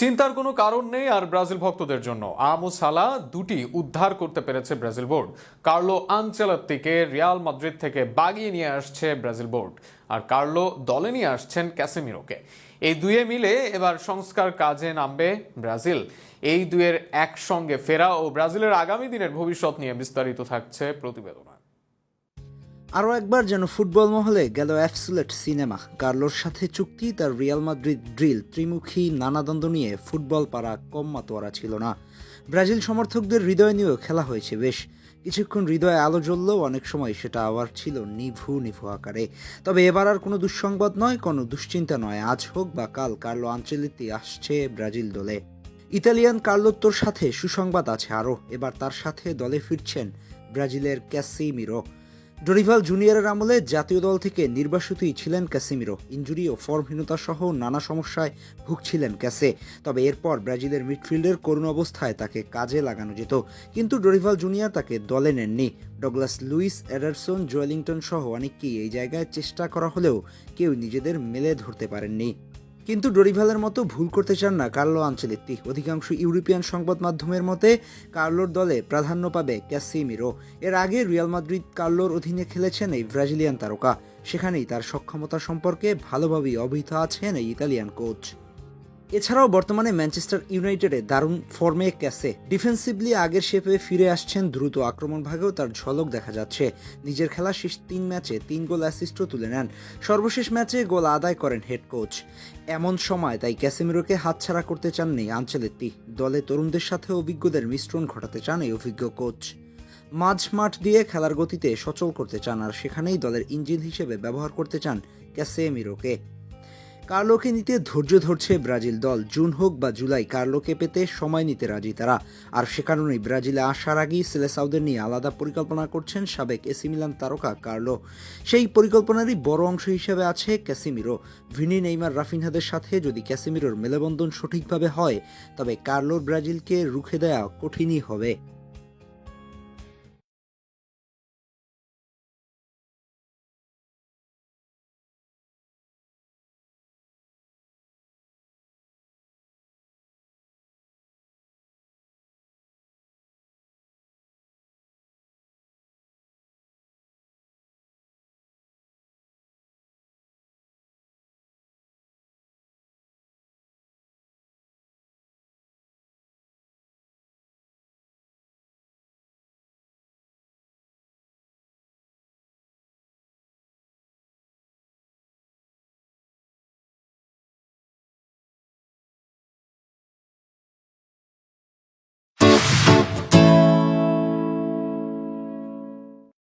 চিন্তার কোনো কারণ নেই আর ব্রাজিল ভক্তদের জন্য। আমো সালা দুটি উদ্ধার করতে পেরেছে ব্রাজিল বোর্ড। কার্লো আনচেলত্তিকে রিয়াল মাদ্রিদ থেকে বাগিয়ে নিয়ে আসছে ব্রাজিল বোর্ড। আর কার্লো দলে নিয়ে আসছেন ক্যাসেমিরোকে। এই দুয়ে মিলে এবার সংস্কার কাজে নামবে ব্রাজিল। এই দুয়ের একসঙ্গে ফেরা ও ব্রাজিলের আগামী দিনের ভবিষ্যৎ নিয়ে বিস্তারিত থাকছে প্রতিবেদনা। আরও একবার যেন ফুটবল মহলে গেল অ্যাবসুলেট সিনেমা। কার্লোর সাথে চুক্তি, তার রিয়াল মাদ্রিদ ড্রিল, ত্রিমুখী নানা দ্বন্দ্ব নিয়ে ফুটবল পাড়া কম মাতোয়ারা ছিল না। ব্রাজিল সমর্থকদের হৃদয় নিয়েও খেলা হয়েছে বেশ। কিছুক্ষণ হৃদয়ে আলো জ্বললেও অনেক সময় সেটা আবার ছিল নিভু নিভু আকারে। তবে এবার আর কোনো দুঃসংবাদ নয়, কোনো দুশ্চিন্তা নয়। আজ হোক বা কাল, কার্লো আঞ্চলিতি আসছে ব্রাজিল দলে। ইতালিয়ান কার্লোত্তোর সাথে সুসংবাদ আছে আরও। এবার তার সাথে দলে ফিরছেন ব্রাজিলের ক্যাসিমিরো। ডরিভাল জুনিয়রের আমলে জাতীয় দল থেকে নির্বাসিতই ছিলেন ক্যাসিমিরো। ইঞ্জুরি ও ফর্মহীনতা সহ নানা সমস্যায় ভুগছিলেন ক্যাসে। তবে এরপর ব্রাজিলের মিডফিল্ডের করুণ অবস্থায় তাকে কাজে লাগানো যেত। কিন্তু ডরিভাল জুনিয়র তাকে দলে নেননি। ডগলাস লুইস, এডারসন, জোয়েলিংটন সহ অনেককেই এই জায়গায় চেষ্টা করা হলেও কেউ নিজেদের মেলে ধরতে পারেননি। কিন্তু ডরিভালের মতো ভুল করতে চান না কার্লো আঞ্চলিকটি অধিকাংশ ইউরোপিয়ান সংবাদ মাধ্যমের মতে, কার্লোর দলে প্রাধান্য পাবে ক্যাসিমিরো। এর আগে রিয়াল মাদ্রিদ কার্লোর অধীনে খেলেছেন এই ব্রাজিলিয়ান তারকা। সেখানেই তার সক্ষমতা সম্পর্কে ভালোভাবেই অবহিত আছেন এই ইতালিয়ান কোচ। এছাড়াও বর্তমানে ম্যানচেস্টার ইউনাইটেডে দারুণ ফর্মে ক্যাসে ডিফেন্সিভলি আগের শেপে ফিরে আসছেন দ্রুত আক্রমণ ভাগেও তার ঝলক দেখা যাচ্ছে। নিজের খেলা শেষ তিন ম্যাচে তিন গোল অ্যাসিস্টও তুলে নেন। সর্বশেষ ম্যাচে গোল আদায় করেন হেড কোচ। এমন সময় তাই ক্যাসেমিরোকে হাতছাড়া করতে চাননি আঞ্চলেত্তি। দলে তরুণদের সাথে অভিজ্ঞদের মিশ্রণ ঘটাতে চান এই অভিজ্ঞ কোচ। মাঝ মাঠ দিয়ে খেলার গতিতে সচল করতে চান আর সেখানেই দলের ইঞ্জিন হিসেবে ব্যবহার করতে চান ক্যাসেমিরোকে। কার্লোকে নিতে ধৈর্য ধরছে ব্রাজিল দল। জুন হোক বা জুলাই, কার্লোকে পেতে সময় নিতে রাজি তারা। আর সে কারণেই ব্রাজিলে আসার আগেই সেলেসাউদের নিয়ে আলাদা পরিকল্পনা করছেন সাবেক এসি মিলান তারকা কার্লো। সেই পরিকল্পনারই বড় অংশ হিসেবে আছে ক্যাসিমিরো। ভিনি, নেইমার, রাফিনহাদের সাথে যদি ক্যাসিমিরোর মেলবন্ধন সঠিকভাবে হয়, তবে কার্লোর ব্রাজিলকে রুখে দেওয়া কঠিনই হবে।